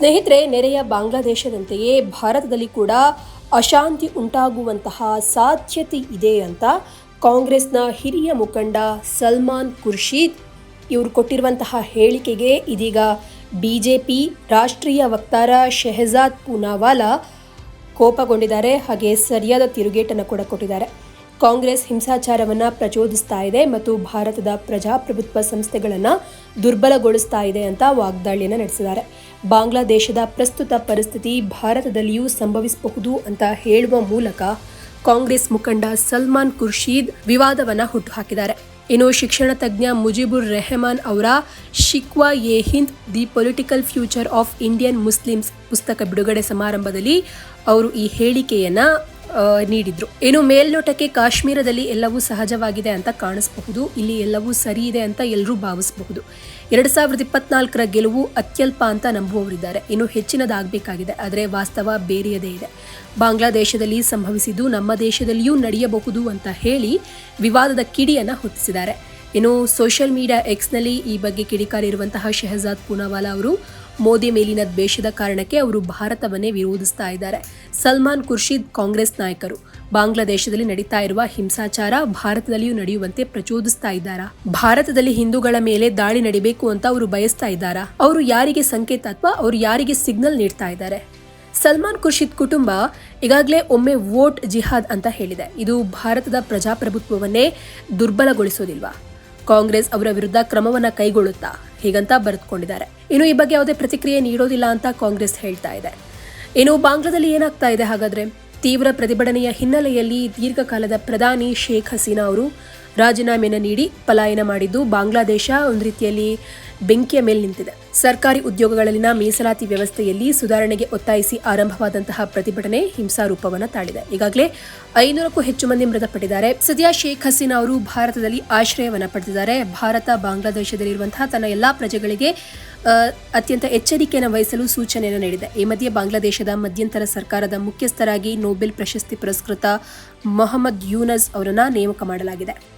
ಸ್ನೇಹಿತರೆ, ನೆರೆಯ ಬಾಂಗ್ಲಾದೇಶದಂತೆಯೇ ಭಾರತದಲ್ಲಿ ಕೂಡ ಅಶಾಂತಿ ಉಂಟಾಗುವಂತಹ ಸಾಧ್ಯತೆ ಇದೆ ಅಂತ ಕಾಂಗ್ರೆಸ್ನ ಹಿರಿಯ ಮುಖಂಡ ಸಲ್ಮಾನ್ ಖುರ್ಷೀದ್ ಇವರು ಕೊಟ್ಟಿರುವಂತಹ ಹೇಳಿಕೆಗೆ ಇದೀಗ ಬಿ ಜೆ ಪಿ ರಾಷ್ಟ್ರೀಯ ವಕ್ತಾರ ಶೆಹಜಾದ್ ಪೂನಾವಾಲಾ ಕೋಪಗೊಂಡಿದ್ದಾರೆ. ಹಾಗೆ ಸರಿಯಾದ ತಿರುಗೇಟನ್ನು ಕೂಡ ಕೊಟ್ಟಿದ್ದಾರೆ. ಕಾಂಗ್ರೆಸ್ ಹಿಂಸಾಚಾರವನ್ನು ಪ್ರಚೋದಿಸ್ತಾ ಇದೆ ಮತ್ತು ಭಾರತದ ಪ್ರಜಾಪ್ರಭುತ್ವ ಸಂಸ್ಥೆಗಳನ್ನು ದುರ್ಬಲಗೊಳಿಸ್ತಾ ಇದೆ ಅಂತ ವಾಗ್ದಾಳಿಯನ್ನು ನಡೆಸಿದ್ದಾರೆ. ಬಾಂಗ್ಲಾದೇಶದ ಪ್ರಸ್ತುತ ಪರಿಸ್ಥಿತಿ ಭಾರತದಲ್ಲಿಯೂ ಸಂಭವಿಸಬಹುದು ಅಂತ ಹೇಳುವ ಮೂಲಕ ಕಾಂಗ್ರೆಸ್ ಮುಖಂಡ ಸಲ್ಮಾನ್ ಖುರ್ಷೀದ್ ವಿವಾದವನ್ನು ಹುಟ್ಟುಹಾಕಿದ್ದಾರೆ. ಇನ್ನು ಶಿಕ್ಷಣ ತಜ್ಞ ಮುಜಿಬುರ್ ರೆಹಮಾನ್ ಅವರ Shikwa e Hind the political future of Indian Muslims ಪುಸ್ತಕ ಬಿಡುಗಡೆ ಸಮಾರಂಭದಲ್ಲಿ ಅವರು ಈ ಹೇಳಿಕೆಯನ್ನ ನೀಡಿದ್ರು. ಏನು ಮೇಲ್ನೋಟಕ್ಕೆ ಕಾಶ್ಮೀರದಲ್ಲಿ ಎಲ್ಲವೂ ಸಹಜವಾಗಿದೆ ಅಂತ ಕಾಣಿಸಬಹುದು. ಇಲ್ಲಿ ಎಲ್ಲವೂ ಸರಿ ಇದೆ ಅಂತ ಎಲ್ಲರೂ ಭಾವಿಸಬಹುದು. ಎರಡು ಸಾವಿರದ ಇಪ್ಪತ್ನಾಲ್ಕರ ಗೆಲುವು ಅತ್ಯಲ್ಪ ಅಂತ ನಂಬುವವರಿದ್ದಾರೆ. ಇನ್ನು ಹೆಚ್ಚಿನದಾಗಬೇಕಾಗಿದೆ, ಆದರೆ ವಾಸ್ತವ ಬೇರೆಯದೇ ಇದೆ. ಬಾಂಗ್ಲಾದೇಶದಲ್ಲಿ ಸಂಭವಿಸಿದ್ದು ನಮ್ಮ ದೇಶದಲ್ಲಿಯೂ ನಡೆಯಬಹುದು ಅಂತ ಹೇಳಿ ವಿವಾದದ ಕಿಡಿಯನ್ನು ಹೊತ್ತಿಸಿದ್ದಾರೆ. ಇನ್ನು ಸೋಷಿಯಲ್ ಮೀಡಿಯಾ ಎಕ್ಸ್ನಲ್ಲಿ ಈ ಬಗ್ಗೆ ಕಿಡಿಕಾರಿರುವಂತಹ ಶೆಹಜಾದ್ ಪೂನಾವಾಲಾ ಅವರು ಮೋದಿ ಮೇಲಿನ ದ್ವೇಷದ ಕಾರಣಕ್ಕೆ ಅವರು ಭಾರತವನ್ನೇ ವಿರೋಧಿಸ್ತಾ ಇದ್ದಾರೆ. ಸಲ್ಮಾನ್ ಖುರ್ಷಿದ್ ಕಾಂಗ್ರೆಸ್ ನಾಯಕರು, ಬಾಂಗ್ಲಾದೇಶದಲ್ಲಿ ನಡೀತಾ ಇರುವ ಹಿಂಸಾಚಾರ ಭಾರತದಲ್ಲಿಯೂ ನಡೆಯುವಂತೆ ಪ್ರಚೋದಿಸ್ತಾ ಇದ್ದಾರಾ? ಭಾರತದಲ್ಲಿ ಹಿಂದೂಗಳ ಮೇಲೆ ದಾಳಿ ನಡಿಬೇಕು ಅಂತ ಅವರು ಬಯಸ್ತಾ ಇದ್ದಾರಾ? ಅವರು ಯಾರಿಗೆ ಸಂಕೇತ ಅಥವಾ ಅವರು ಯಾರಿಗೆ ಸಿಗ್ನಲ್ ನೀಡ್ತಾ ಇದ್ದಾರೆ? ಸಲ್ಮಾನ್ ಖುರ್ಷಿದ್ ಕುಟುಂಬ ಈಗಾಗಲೇ ಒಮ್ಮೆ ವೋಟ್ ಜಿಹಾದ್ ಅಂತ ಹೇಳಿದೆ. ಇದು ಭಾರತದ ಪ್ರಜಾಪ್ರಭುತ್ವವನ್ನೇ ದುರ್ಬಲಗೊಳಿಸೋದಿಲ್ವಾ? ಕಾಂಗ್ರೆಸ್ ಅವರ ವಿರುದ್ಧ ಕ್ರಮವನ್ನ ಕೈಗೊಳ್ಳುತ್ತಾ ಹೀಗಂತ ಬರೆದುಕೊಂಡಿದ್ದಾರೆ. ಇನ್ನು ಈ ಬಗ್ಗೆ ಯಾವುದೇ ಪ್ರತಿಕ್ರಿಯೆ ನೀಡೋದಿಲ್ಲ ಅಂತ ಕಾಂಗ್ರೆಸ್ ಹೇಳ್ತಾ ಇದೆ. ಇನ್ನು ಬಾಂಗ್ಲಾದಲ್ಲಿ ಏನಾಗ್ತಾ ಇದೆ ಹಾಗಾದ್ರೆ? ತೀವ್ರ ಪ್ರತಿಭಟನೆಯ ಹಿನ್ನೆಲೆಯಲ್ಲಿ ದೀರ್ಘಕಾಲದ ಪ್ರಧಾನಿ ಶೇಖ್ ಹಸೀನಾ ಅವರು ರಾಜೀನಾಮೆಯನ್ನು ನೀಡಿ ಪಲಾಯನ ಮಾಡಿದ್ದು ಬಾಂಗ್ಲಾದೇಶ ಒಂದು ರೀತಿಯಲ್ಲಿ ಬೆಂಕಿಯ ಮೇಲೆ ನಿಂತಿದೆ. ಸರ್ಕಾರಿ ಉದ್ಯೋಗಗಳಲ್ಲಿನ ಮೀಸಲಾತಿ ವ್ಯವಸ್ಥೆಯಲ್ಲಿ ಸುಧಾರಣೆಗೆ ಒತ್ತಾಯಿಸಿ ಆರಂಭವಾದಂತಹ ಪ್ರತಿಭಟನೆ ಹಿಂಸಾರೂಪವನ್ನು ತಾಳಿದೆ. ಈಗಾಗಲೇ ಐನೂರಕ್ಕೂ ಹೆಚ್ಚು ಮಂದಿ ಮೃತಪಟ್ಟಿದ್ದಾರೆ. ಸದ್ಯ ಶೇಖ್ ಹಸೀನಾ ಅವರು ಭಾರತದಲ್ಲಿ ಆಶ್ರಯವನ್ನು ಪಡೆದಿದ್ದಾರೆ. ಭಾರತ ಬಾಂಗ್ಲಾದೇಶದಲ್ಲಿರುವಂತಹ ತನ್ನ ಎಲ್ಲಾ ಪ್ರಜೆಗಳಿಗೆ ಅತ್ಯಂತ ಎಚ್ಚರಿಕೆಯನ್ನು ವಹಿಸಲು ಸೂಚನೆಯನ್ನು ನೀಡಿದೆ. ಈ ಮಧ್ಯೆ ಬಾಂಗ್ಲಾದೇಶದ ಮಧ್ಯಂತರ ಸರ್ಕಾರದ ಮುಖ್ಯಸ್ಥರಾಗಿ ನೊಬೆಲ್ ಪ್ರಶಸ್ತಿ ಪುರಸ್ಕೃತ ಮೊಹಮ್ಮದ್ ಯೂನಸ್ ಅವರನ್ನು ನೇಮಕ ಮಾಡಲಾಗಿದೆ.